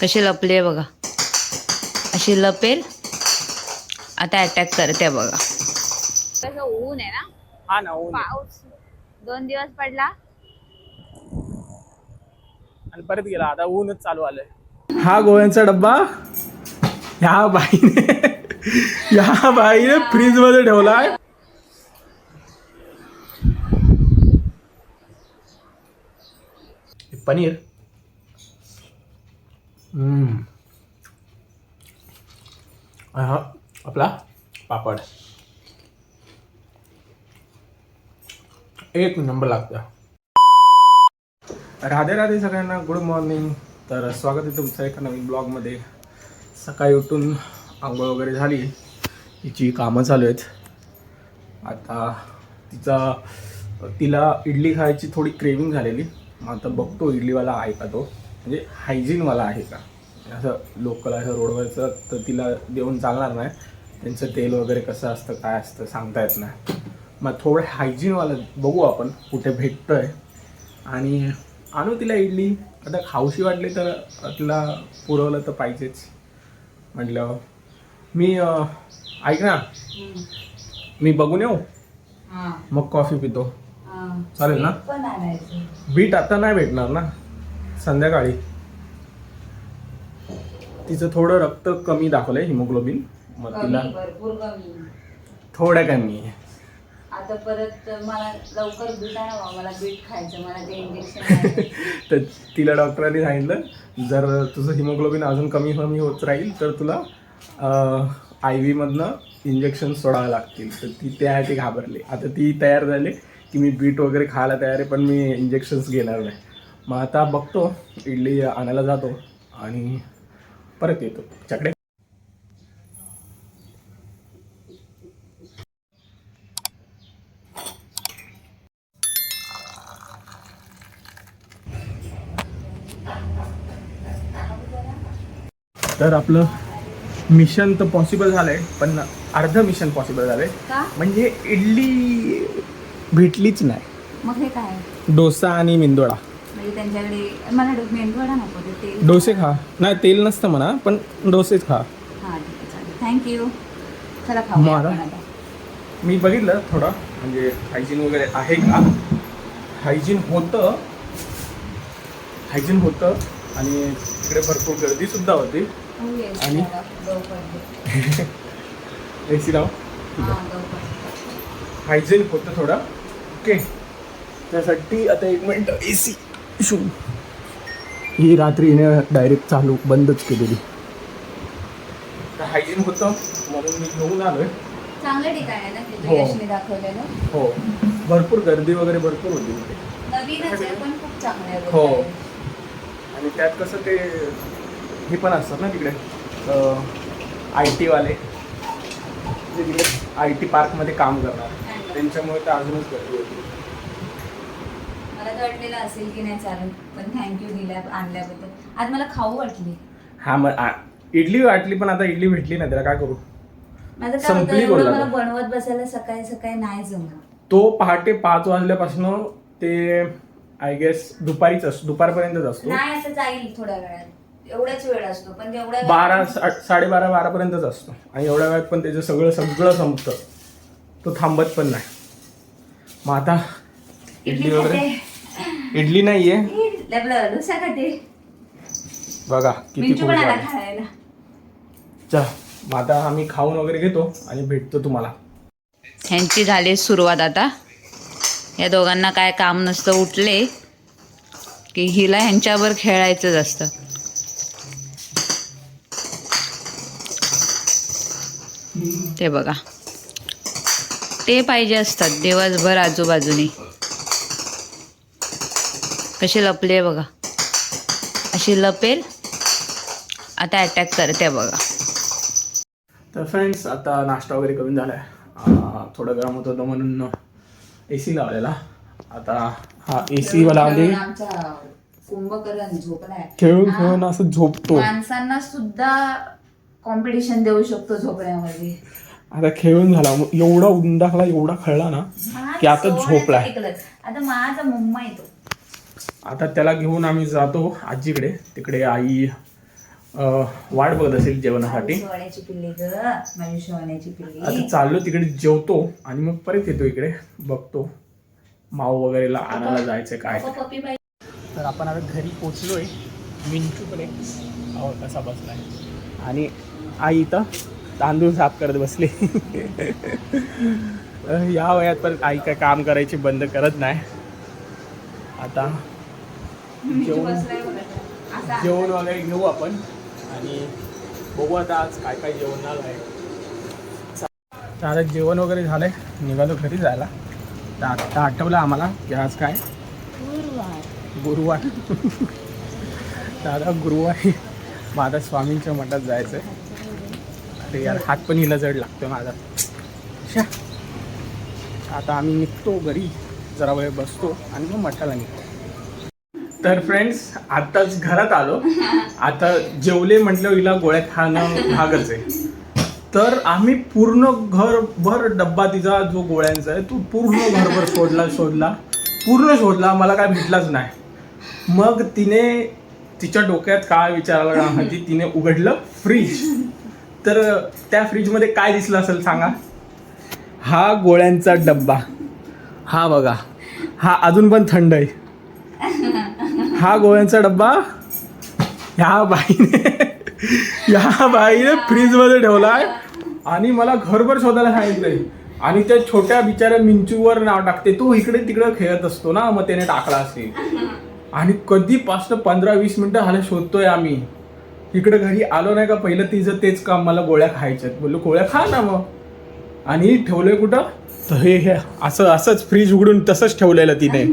कशी लपली बघा. अशी लपेल. आता अटॅक करते बघा. कसं ऊन आहे ना? हा ना ऊन आहे. पाऊस दोन दिवस पडला. आणि परत गेला. आता ऊनच चालू आलंय. हा गोव्यांचा डब्बा. ह्या बाईने ह्या बाईने फ्रीजमध्ये ठेवलाय पनीर. हा आपला पापड. एक नंबर लागतं राधे राधे सगळ्यांना गुड मॉर्निंग तर स्वागत आहे तुमचं एका नवीन ब्लॉगमध्ये सकाळी उठून आंघोळ वगैरे झाली. तिची कामं चालू आहेत. आता तिचा तिला इडली खायची थोडी क्रेविंग झालेली. मग आता बघतो इडलीवाला ऐका तो. म्हणजे हायजीनवाला आहे का? असं लोकल असं रोडवरचं तर तिला देऊन चालणार नाही. त्यांचं तेल वगैरे कसं असतं काय असतं सांगता येत नाही. मग थोडं हायजीनवालं बघू आपण कुठे भेटतंय. आणि आणू तिला इडली. आता खाऊशी वाटली तर तिला पुरवलं तर पाहिजेच. म्हटलं मी ऐक ना. मी बघून येऊ? मग कॉफी पितो. चालेल ना? बीट आता नाही भेटणार ना? संध्याकाळी. तिचं थोडं रक्त कमी दाखवलंय हिमोग्लोबिन. मग तिला भरपूर कमी. थोडं कमी. आहे आता परत मला लवकर बीट मला बीट खायचं मला ते इंजेक्शन तर तिला डॉक्टरांनी सांगितलं जर तुझं हिमोग्लोबिन अजून कमी कमी होत राहील तर तुला आय व्हीमधनं इंजेक्शन सोडावं लागतील. तर ती त्यासाठी घाबरली. आता ती तयार झाली की मी बीट वगैरे खायला तयार आहे पण मी इंजेक्शन्स घेणार नाही. मग आता बघतो इडली आणायला जातो आणि परत येतो तिच्याकडे. तर आपलं मिशन तर पॉसिबल झालंय पण अर्ध मिशन पॉसिबल झालंय. का? म्हणजे इडली भेटलीच नाही. मग हे काय? डोसा आणि मेंदोडा म्हणजे त्यांच्याकडे मला मेंदूवडा नको ते तेल डोसे खा. नाही तेल नसतं म्हणा पण डोसेच खा. हां ठीक आहे चालेल. थँक्यू चला खाऊ मारा. मी बघितलं थोडं म्हणजे हायजीन वगैरे आहे का? हायजीन होतं. हायजीन होतं. आणि तिकडे भरपूर गर्दी सुद्धा होती. हो, आणि? ए सी लाव. हां. हायजीन होतं थोडं. ओके त्यासाठी आता एक मिनिट ए सी शू. ही रात्रीने डायरेक्ट चालू बंदच केलेली. तर हायजीन होतं? म्हणून मी घेऊन आलोय. चांगलं ठिकाण आहे ना हो. यशने दाखवलेलं हो. भरपूर गर्दी वगैरे भरपूर होती तिथे. नवीनच आहे पण खूप चांगलं आहे हो. आणि त्यात कसं ते हे पण असतात ना तिकडे आय टीवाले जे तिकडे आय टी पार्कमध्ये काम करणार. त्यांच्यामुळे तर अजूनच गर्दी होती. मला तर वाटलेलं असेल की नाही चालेल पण थँक्यू दिल्या आणल्याबद्दल. आज मला खाऊ वाटली. हा मग आ- इडली वाटली पण आता इडली भेटली नाही त्याला काय करू? माझं काय होतं संपली एवढं मला. बनवत बसायला सकाळी सकाळी नाही जमत तो पहाटे पाच वाजल्यापासून ते आय गेस दुपारीच असतो दुपारपर्यंतच असतो. नाही असं जाईल थोड्या वेळात. एवढाच वेळ असतो पण तेवढ्या वेळात- बारा सा- साडेबारा बारापर्यंतच असतो. आणि एवढ्या वेळात पण त्याचं सगळं सगळं संपतं. तो थांबत पण नाही. मग आता इडली वगैरे? खाते. इडली नाहीये. डोसा खाते. बघा किती पोळी आला. खायला? चला मग आता आम्ही खाऊन वगैरे घेतो आणि भेटतो तुम्हाला. ह्यांची झाली सुरुवात आता. या दोघांना काय काम नसतं उठले की हिला ह्यांच्यावर खेळायचंच असतं. ते बघा. ते पाहिजे असतात दिवसभर आजूबाजूने. कशी लपली आहे बघा. अशी लपेल. आता अटॅक करते बघा. तर फ्रेंड्स आता नाश्ता वगैरे करून झालाय. अं, थोडं गरम होत होतं म्हणून ए सी लावलेला. आता हा ए सी वाला कुंभकर्ण झोपलाय खेळून खेळून असं झोपतो. माणसांना सुद्धा कॉम्पिटिशन देऊ शकतो झोपण्यामध्ये. आता खेळून झाला. एवढा उंडाकला एवढा खेळला ना की आता झोपलाय. आता माझा मुंबई येतो. आता त्याला घेऊन आम्ही जातो आजीकडे. तिकडे आई अं, वाट बघत असेल जेवणासाठी. आता चाललो तिकडे जेवतो आणि मग परत येतो इकडे. बघतो माऊ वगैरेला आणायला जायचं काय तर आपण आता घरी पोचलोय मिंचूकडे अहो कसा बसलाय. आणि आई इथं तांदूळ साफ करत बसली. या वयात पण आई काय काम करायची बंद करत नाही. आता जेवण जेवण वगैरे घेऊ आपण. आणि बघू आता आज काय काय जेवणार आहे. तर आता जेवण वगैरे झालंय. निघालो घरी जायला. तर आता आठवलं आम्हाला की आज काय? गुरुवार. दादा गुरुवारी. माझा स्वामींच्या मठात जायचं आहे अरे यार हात पण हिला जड लागतो माझा. आता आम्ही निघतो घरी. जरा वेळ बसतो आणि मग मठाला निघतो. तर फ्रेंड्स आताच घरात आलो. आता जेवले म्हटलं हिला गोळ्या खाणं भागच आहे. तर आम्ही पूर्ण घरभर डब्बा तिचा जो गोळ्यांचा आहे तो पूर्ण घरभर शोधला शोधला पूर्ण शोधला मला काय भेटलाच नाही. मग तिने तिच्या डोक्यात काय विचारायला माहिती? तिने उघडलं फ्रीज तर त्या फ्रीजमध्ये काय दिसलं असेल सांगा? हा गोळ्यांचा डब्बा. हा बघा. हा अजून पण थंड आहे. हा गोळ्यांचा डब्बा? ह्या बाईने ह्या बाईने फ्रीजमध्ये ठेवला आहे आणि मला घरभर शोधायला सांगितलंय. आणि त्या छोट्या बिचाऱ्या मिंचूवर नाव टाकते. तो इकडे तिकडे खेळत असतो ना मग त्याने टाकला असेल. आणि कधीपासून पंधरा वीस मिनटं झाले शोधतोय आम्ही. इकडे घरी आलो नाही का पहिलं तिचं तेच काम मला गोळ्या खायच्यात. बोललो गोळ्या खा ना मग. आणि ठेवलंय कुठं? तर हे हे असं असंच फ्रीज उघडून तसंच ठेवलेलं तिने.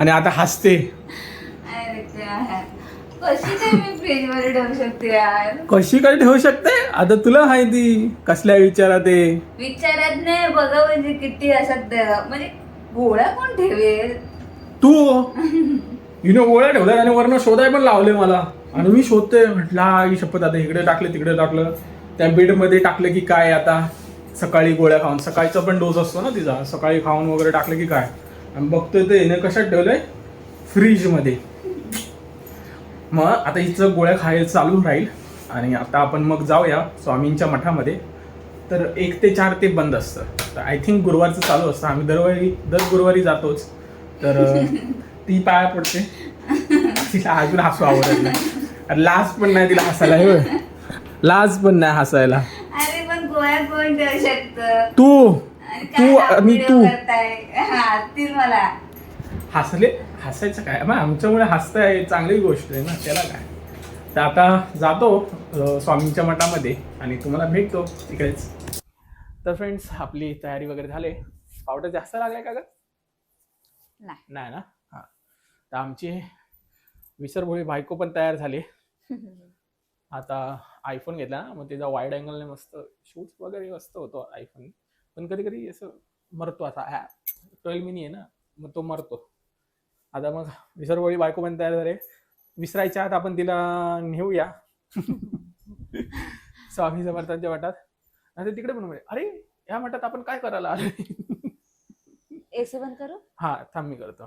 आणि आता हसते. कशी काय ठेवू शकते आता तुला माहिती कसल्या विचारात ते विचारत नाही बघा म्हणजे किती असत म्हणजे गोळ्या कोण ठेवेल? तू. हिनं गोळ्या ठेवल्या आणि वरनं शोधाय पण लावले मला. आणि मी शोधतोय. म्हटलं आई शपथ आता इकडे टाकलं तिकडे टाकलं. त्या बेडमध्ये टाकलं की काय आता? सकाळी गोळ्या खाऊन. सकाळचा पण डोस असतो ना तिचा. सकाळी खाऊन वगैरे टाकलं की काय? आणि बघतोय ते हिने कशात ठेवलंय? फ्रीजमध्ये मग आता हिचं गोळ्या खायला चालू राहील. आणि आता आपण मग जाऊया स्वामींच्या मठामध्ये. तर एक ते चार ते बंद असतं. तर आय थिंक गुरुवारचं चालू असतं. आम्ही दरवारी दर गुरुवारी जातोच. तर ती पाया पडते. तिला अजून हसू आवडत नाही. लाज पण नाही तिला हसायला हे. लाज पण नाही हसायला. तू! तू video तू. हसतील मला. हसले? हसायचं काय? मग आमच्यामुळे हसताय चांगली गोष्ट आहे ना त्याला काय? तर आता जातो स्वामींच्या मठामध्ये आणि तुम्हाला भेटतो तिकडेच. तर फ्रेंड्स आपली तयारी वगैरे झाले. पावडर जास्त लागलाय का ग? नाही. नाही ना? हां. तर आमची विसरभोळी बायको पण तयार झाली. आता आयफोन घेतला ना मग त्याचा वाईड अँगलने मस्त शूट वगैरे मस्त होतो आयफोन पण कधी कधी असं मरतो आता ह्या ट्वेल्व मिनी आहे ना मग तो मरतो. आता मग विसरभोळी बायको पण तयार झाले विसरायच्या आत आपण तिला नेऊया. स्वामी समर्थांच्या मठात आणि तिकडे पण अरे या मठात आपण काय करायला? बंद करू? हा थांब मी करतो.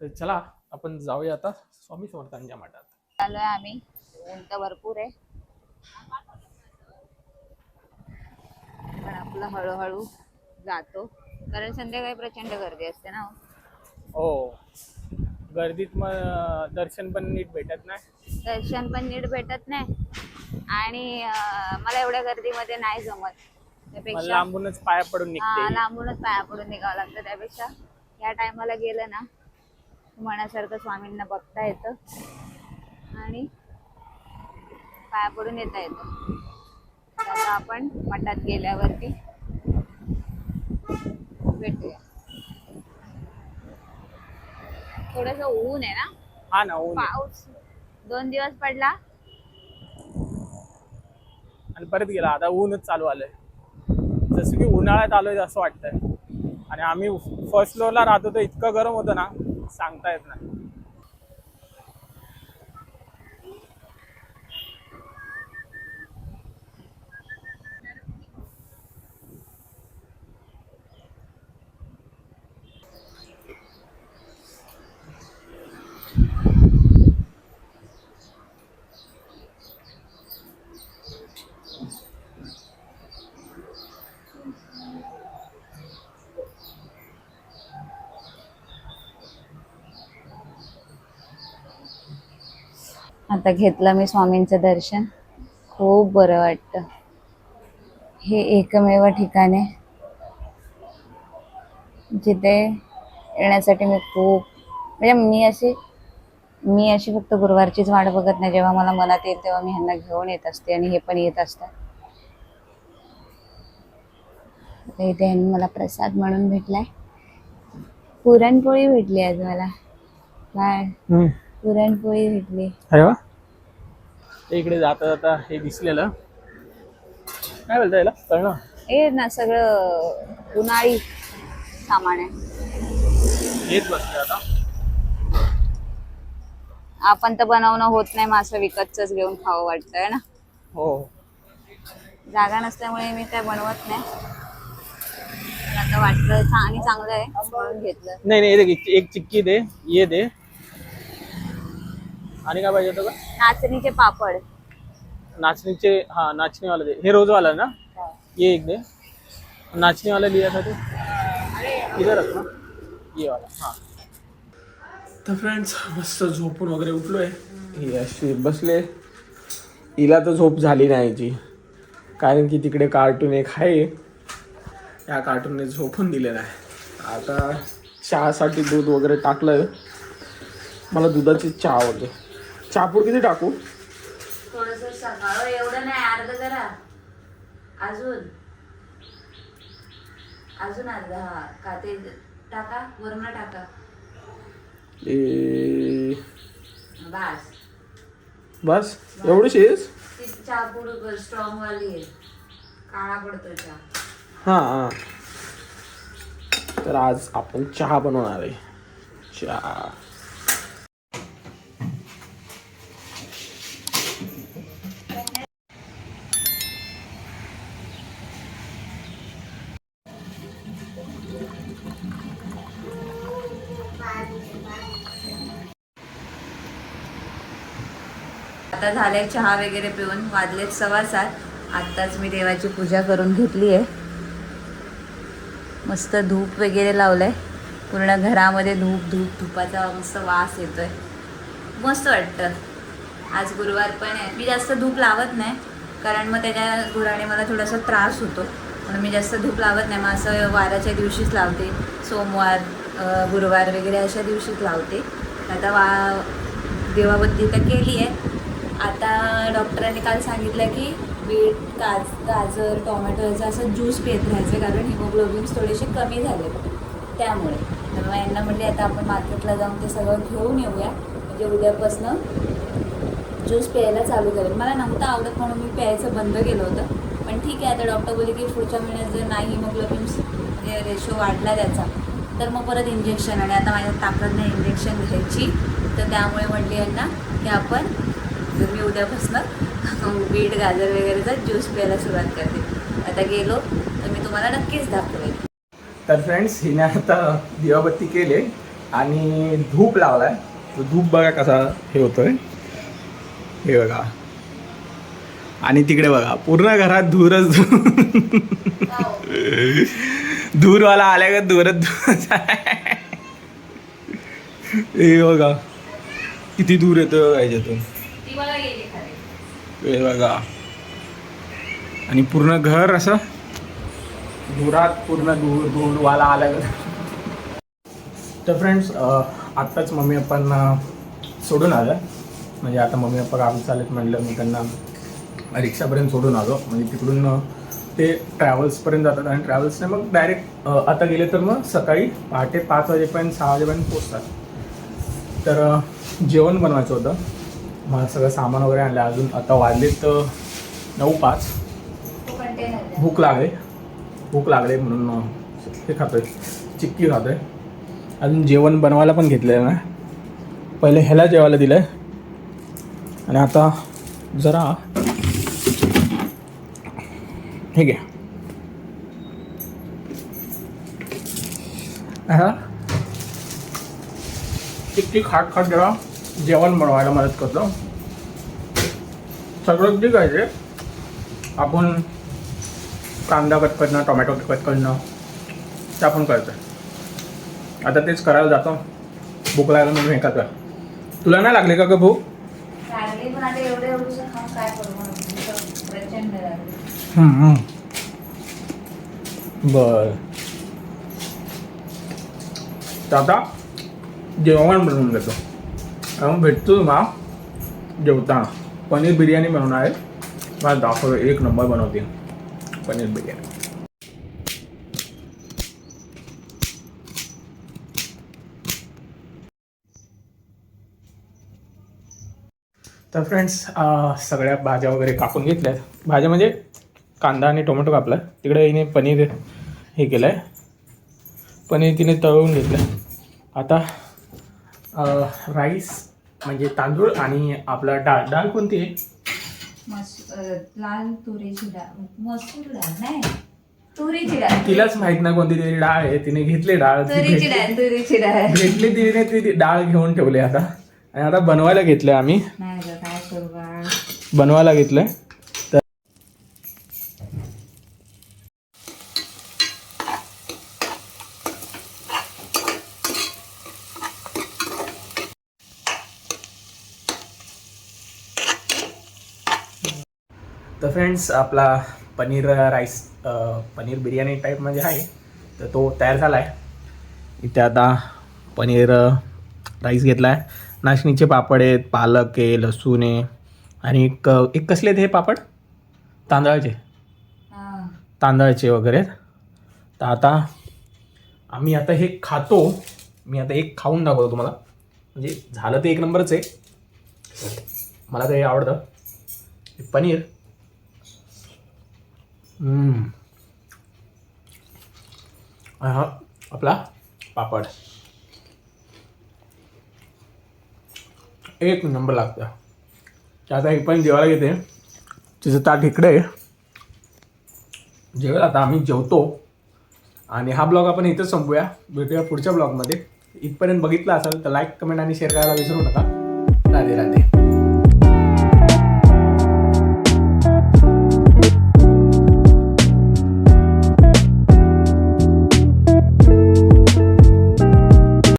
तर चला आपण जाऊया आता स्वामी समर्थांच्या मठात आलोय आम्ही. ऊन तर भरपूर आहे पण आपलं हळूहळू जातो. कारण संध्याकाळी प्रचंड गर्दी असते ना हो. गर्दीत मग दर्शन पण नीट भेटत नाही. दर्शन पण नीट भेटत नाही. आणि अं, मला एवढ्या गर्दीमध्ये नाही जमत. मला त्यापेक्षा लांबूनच पाया पडून हा, निघते. लांबूनच पाया पडून निघावं लागतं. त्यापेक्षा या टायमाला गेलं ना मनासारखं स्वामींना बघता येतं. आणि पाया पडून येता येतं. आता आपण मठात गेल्यावरती भेटूया. थोडस ऊन आहे ना? हा ना ऊन आहे. पाऊस. दोन दिवस पडला. आणि परत गेला. आता ऊनच चालू आलंय. जसं की उन्हाळ्यात आलोय असं वाटतंय. आणि आम्ही फर्स्ट फ्लोअरला राहतो तर इतकं गरम होतं ना सांगता येत नाही. आता घेतलं मी स्वामींचं दर्शन. खूप बरं वाटतं. हे एकमेव ठिकाण आहे. जिथे येण्यासाठी मी खूप म्हणजे मी अशी मी अशी फक्त गुरुवारचीच वाट बघत नाही. जेव्हा मला मनात येईल तेव्हा मी ह्यांना घेऊन येत असते आणि हे पण येत असतात. इथे ह्यांनी मला प्रसाद म्हणून भेटलाय. पुरणपोळी भेटली आज मला. काय? पुरणपोळी भेटली. वा इकडे जाता जाता हे दिसलेलं. काय बोलता याला? कळलं? हे ना सगळं उन्हाळी सामान आहे. बसले आता. आपण तर बनवणं होत नाही मग असं विकतच घेऊन खावं वाटतंय ना? हो. जागा नसल्यामुळे मी काय बनवत नाही. आता वाटलं आणि चांगलं आहे म्हणून घेतलं. नाही नाही एक चिक्की दे ये दे. आणि काय पाहिजे होतं का? नाचणीचे पापड. नाचणीचे हा नाचणीवाला दे. हे रोजवाला ना? ये एक दे. नाचणीवाला लिया था तू? इधर ना. ये वाला हा. तर फ्रेंड्स मस्त झोपून वगैरे उठलोय. ही अशी बसले. हिला तर झोप झाली नाही याची कारण की तिकडे कार्टून एक आहे. या कार्टूनने झोपून दिलेला आहे. आता चहासाठी दूध वगैरे टाकलं मला दुधाची चहा आवडते. चहापूड किती टाकू? थोडस सकाळ एवढं नाही अर्ध करा. अजून. अजून अर्ध हा. का ते टाका? वरण टाका. ए. बास. बस? एवढी शेस ती चहा स्ट्रॉंग वाली आहे. काळा पडतो चहा हां हां. तर आज आपण चहा बनवणार आहे. चहा. झाले चहा वगैरे पिऊन वाजलेत सव्वा सात. आत्ताच मी देवाची पूजा करून घेतली आहे. मस्त धूप वगैरे लावलंय. पूर्ण घरामध्ये धूप धूप धुपाचा मस्त वास येतोय. मस्त वाटतं. आज गुरुवार पण आहे. मी जास्त धूप लावत नाही कारण मग त्याच्या गुराने मला थोडासा त्रास होतो. म्हणून मी जास्त धूप लावत नाही. मग असं वाराच्या दिवशीच लावते. सोमवार गुरुवार वगैरे अशा दिवशीच लावते. आता वा देवाबद्दल तर केली आहे. आता डॉक्टरांनी काल सांगितलं की बीट गाज गाजर टोमॅटो याचा असं ज्यूस पित राहायचं कारण हिमोग्लोबिन्स थोडेसे कमी झाले त्यामुळे. तर मग यांना म्हणजे आता आपण मार्केटला जाऊन ते सगळं घेऊन येऊया. म्हणजे उद्यापासनं ज्यूस प्यायला चालू करेल मला नव्हतं आवडत म्हणून मी प्यायचं बंद केलं होतं. पण ठीक आहे आता डॉक्टर बोलले की पुढच्या महिन्यात जर नाही हिमोग्लोबिन्स म्हणजे रेशो वाढला त्याचा तर मग परत इंजेक्शन आणि आता माझ्या ताकद नाही इंजेक्शन घ्यायची. तर त्यामुळे म्हणले यांना की आपण जर मी उद्यापासनं बीट गाजर वगैरेचा ज्यूस प्यायला सुरुवात करते. आता गेलो तर मी तुम्हाला नक्कीच दाखवेल तर फ्रेंड्स हिने आता दिवाबत्ती केले आणि धूप लावलाय. तो धूप बघा कसा हे होतोय. हे बघा. आणि तिकडे बघा पूर्ण घरात धूरच धूरवाला आल्या का धूरच धूरच आहे. हे बघा किती दूर येतो बघा याच्यातून ती हे बघा. आणि पूर्ण घर असं? धुरात पूर्ण धूर धूरवाला आला. तर फ्रेंड्स आत्ताच मम्मी पप्पांना सोडून आलं म्हणजे आता मम्मी पप्पा गावी चालत म्हणलं मी त्यांना रिक्षापर्यंत सोडून आलो. म्हणजे तिकडून ते ट्रॅव्हल्सपर्यंत जातात. आणि ट्रॅव्हल्सने मग डायरेक्ट आता गेले तर मग सकाळी पहाटे पाच वाजेपर्यंत सहा वाजेपर्यंत पोचतात तर जेवण बनवायचं होतं. मला सगळं सामान वगैरे आणलं. अजून आता वाजलेत नऊ पाच. भूक लागले. भूक लागले म्हणून हे हे खातोय. चिक्की खातोय. अजून जेवण बनवायला पण घेतलेलं ना पहिले ह्याला जेवायला दिलं आहे आणि आता जरा हे घ्या. हा? चिक्की खाट खाट जरा. जेवण बनवायला मदत करतो. सगळं ठीक आहे आपण कांदा कट करणं टोमॅटो कट करणं ते आपण करतो. आता तेच करायला जातो. भूक लागलं म्हणून हे करतो. तुला नाही लागले का ग भूक? तरी. बर. तर आता जेवण बनवून घेतो. मग भेटतो ना जेवताना. पनीर बिर्याणी बनवणार आहे. मला दाखव एक नंबर बनवते. पनीर बिर्याणी. तर फ्रेंड्स सगळ्या भाज्या वगैरे कापून घेतल्यात. भाज्या म्हणजे कांदा आणि टोमॅटो कापला तिकडे हिने पनीर हे केलं आहे पनीर तिने तळून घेतलं आता राईस म्हणजे तांदूळ आणि आपला डाळ. डाळ कोणती आहे? लाल तुरीची डाळ. मसूर डाळ नाही. तुरीची डाळ. तिलाच माहीत नाही कोणती तरी डाळ आहे. तिने घेतली डाळ. ती तुरीची भेटली- डाळ तुरीची डाळ. भेटली तिने ती डाळ घेऊन ठेवली आता. आणि आता बनवायला घेतलं आम्ही. बनवायला घेतलंय तर तर फ्रेंड्स आपला पनीर राईस पनीर बिर्याणी टाईप म्हणजे आहे. तर तो तयार झाला आहे इथे आता पनीर राईस घेतला आहे नाचणीचे पापड आहेत पालक आहे लसूण आहे. आणि एक एक कसले आहेत हे पापड? तांदळाचे. तांदळाचे वगैरे. तर आता आम्ही आता हे खातो. मी आता एक खाऊन दाखवतो तुम्हाला. म्हणजे झालं ते एक नंबरच आहे. मला ते आवडतं. पनीर. हा आपला पापड. एक नंबर लागतं आता एक पण जेवायला घेते. तिचं ताट इकडे आहे. जेवेल आता आम्ही जेवतो. आणि हा ब्लॉग आपण इथंच संपूया. भेटूया पुढच्या ब्लॉगमध्ये. इथपर्यंत बघितला असाल तर लाईक कमेंट आणि शेअर करायला विसरू नका. राधे राधे.